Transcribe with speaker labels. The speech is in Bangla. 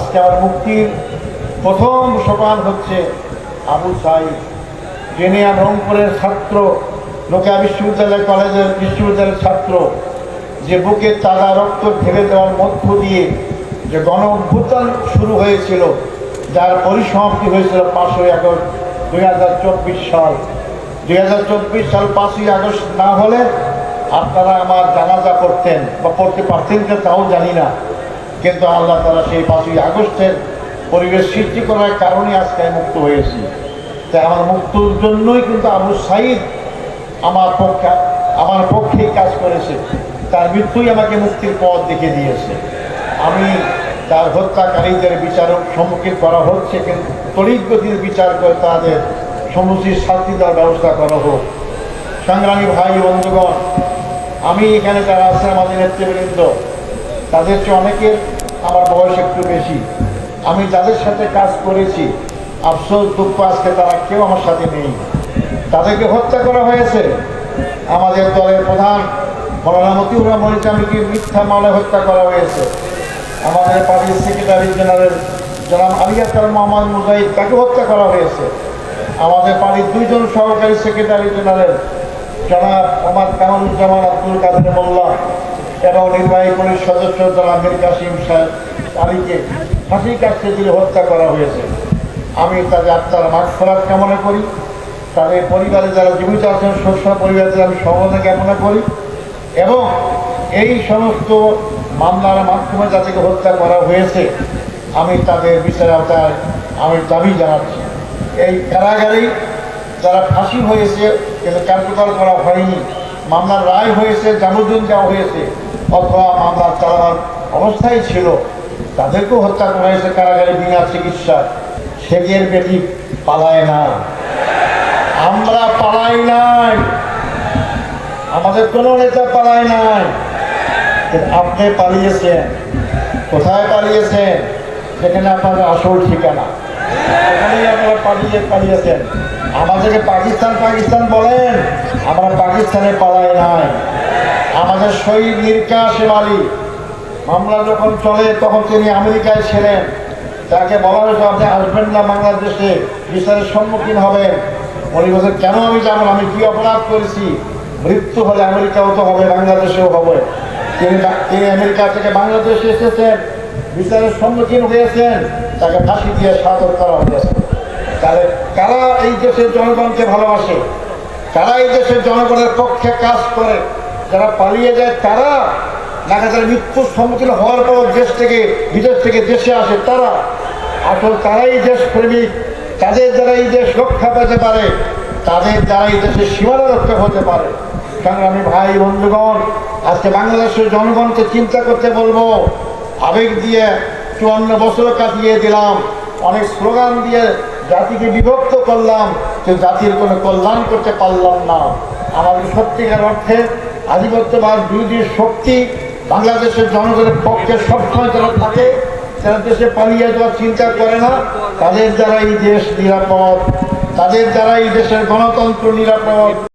Speaker 1: আজকে আমার মুক্তির প্রথম সোপান হচ্ছে আবু সাইদ জেনিয়া রংপুরের ছাত্র লোকা বিশ্ববিদ্যালয়, কলেজের বিশ্ববিদ্যালয়ের ছাত্র, যে বুকে তাজা রক্ত ঢেলে দেওয়ার মধ্য দিয়ে যে গণ অভ্যুত্থান শুরু হয়েছিল, যার পরিসমাপ্তি হয়েছিল পাঁচই আগস্ট দুই হাজার চব্বিশ সাল। দুই হাজার চব্বিশ সাল পাঁচই আগস্ট না হলে আপনারা আমার জানাজা করতেন বা পড়তে পারতেন তাও জানি না। কিন্তু আল্লাহ তারা সেই পাঁচই আগস্টের পরিবেশ সৃষ্টি করার কারণে আজকে মুক্ত হয়েছি। তাই আমার মুক্তর জন্যই কিন্তু আবু সাইদ আমার পক্ষে, আমার পক্ষেই কাজ করেছে। তার মৃত্যুই আমাকে মুক্তির পথ দেখে দিয়েছে। আমি তার হত্যাকারীদের বিচারক সম্মুখীন করা হচ্ছে, কিন্তু তড়িৎ গতির বিচার করে তাদের সমুচিত শাস্তি দেওয়ার ব্যবস্থা করা হোক। সংগ্রামী ভাই বন্ধুগণ, আমি এখানে যারা আছে আমাদের নেতৃবৃন্দ তাদের চেয়ে অনেকের আমার বয়স একটু বেশি। আমি যাদের সাথে কাজ করেছি, আফসোস, দুঃখ আজকে তারা কেউ আমার সাথে নেই। তাদেরকে হত্যা করা হয়েছে। আমাদের দলের প্রধান মৌলানা মতিউর ইসলামীকে মিথ্যা মামলায় হত্যা করা হয়েছে। আমাদের পার্টির সেক্রেটারি জেনারেল জনাব আলিয়াকার মোহাম্মদ মুজাহিদ তাকে হত্যা করা হয়েছে। আমাদের পার্টির দুইজন সহকারী সেক্রেটারি জেনারেল জনাব মোহাম্মদ কামালুজ্জামান আব্দুল কাদের মোল্লা এবং নির্বাহী পুলিশ সদস্য জনাব মীর কাসিম আলীকে ফাঁসি কাছে দিয়ে হত্যা করা হয়েছে। আমি তাদের আত্মার মাঠ ফেরাত কামনা করি। তাদের পরিবারে যারা জীবিত আছেন, শস্য পরিবারের আমি সমবেদনা জ্ঞাপনা করি এবং এই সমস্ত মামলার মাধ্যমে যাদেরকে হত্যা করা হয়েছে, আমি তাদের বিচার আওতায় আমি দাবি জানাচ্ছি। এই কারাগারেই যারা ফাঁসি হয়েছে কিন্তু কার্যকর করা হয়নি। মামলার রায় হয়েছে যাবজ্জীবন দেওয়া হয়েছে। অথবা মামলা, চালানোর অবস্থায় ছিল। তাদেরকেও হত্যা করা হয়েছে কারাগারে বিনা চিকিৎসা সেগের বেটি পালায় না। আমরা পালাই নাই। আমাদের কোনো নেতা পালায় নাই। আপনি পালিয়েছেন। কোথায় পালিয়েছেন? সেখানে আপনাদের আসল ঠিকানা। সেখানেই আপনারা পালিয়ে পালিয়েছেন। আমাদেরকে পাকিস্তান পাকিস্তান বলেন। আমরা পাকিস্তানে পালাই নাই। আমাদের শহীদ মীর কাসেম আলী মামলা যখন চলে, তখন তিনি আমেরিকায় ছিলেন। তাকে বলা হয়েছে, আপনি আসবেন না বাংলাদেশে, বিচারের সম্মুখীন হবেন। উনি বলছেন, কেন আমি যাব আমি কি অপরাধ করেছি? মৃত্যু হলে আমেরিকাও তো হবে, বাংলাদেশেও হবে। তিনি তিনি আমেরিকা থেকে বাংলাদেশে এসেছেন, বিচারের সম্মুখীন হয়েছেন, তাকে ফাঁসি দিয়ে স্বাগত করা হয়েছে। তাহলে কারা এই দেশের জনগণকে ভালোবাসে? কারা এই দেশের জনগণের পক্ষে কাজ করে? যারা পালিয়ে যায় তারা যারা মৃত্যুর সম্মুখীন হওয়ার পর দেশ থেকে, বিদেশ থেকে দেশে আসে তারা। আসল তারাই দেশপ্রেমিক তাদের দ্বারা এই দেশ রক্ষা পেতে পারে, তাদের দ্বারা এই দেশের সীমানা রক্ষা হতে পারে। সংগ্রামী ভাই, বন্ধুগণ, আজকে বাংলাদেশের জনগণকে চিন্তা করতে বলব, আবেগ দিয়ে চুয়ান্ন বছর কাটিয়ে দিলাম, অনেক স্লোগান দিয়ে জাতিকে বিভক্ত করলাম, কিন্তু জাতির কোনো কল্যাণ করতে পারলাম না। আমাদের সত্যিকার অর্থে আধিপত্যবাদ বিরোধী শক্তি বাংলাদেশের জনগণের পক্ষে সবসময় যারা থাকে, তারা দেশে পালিয়ে যাওয়ার চিন্তা করে না। তাদের দ্বারা এই দেশ নিরাপদ। তাদের দ্বারা এই দেশের গণতন্ত্র নিরাপদ।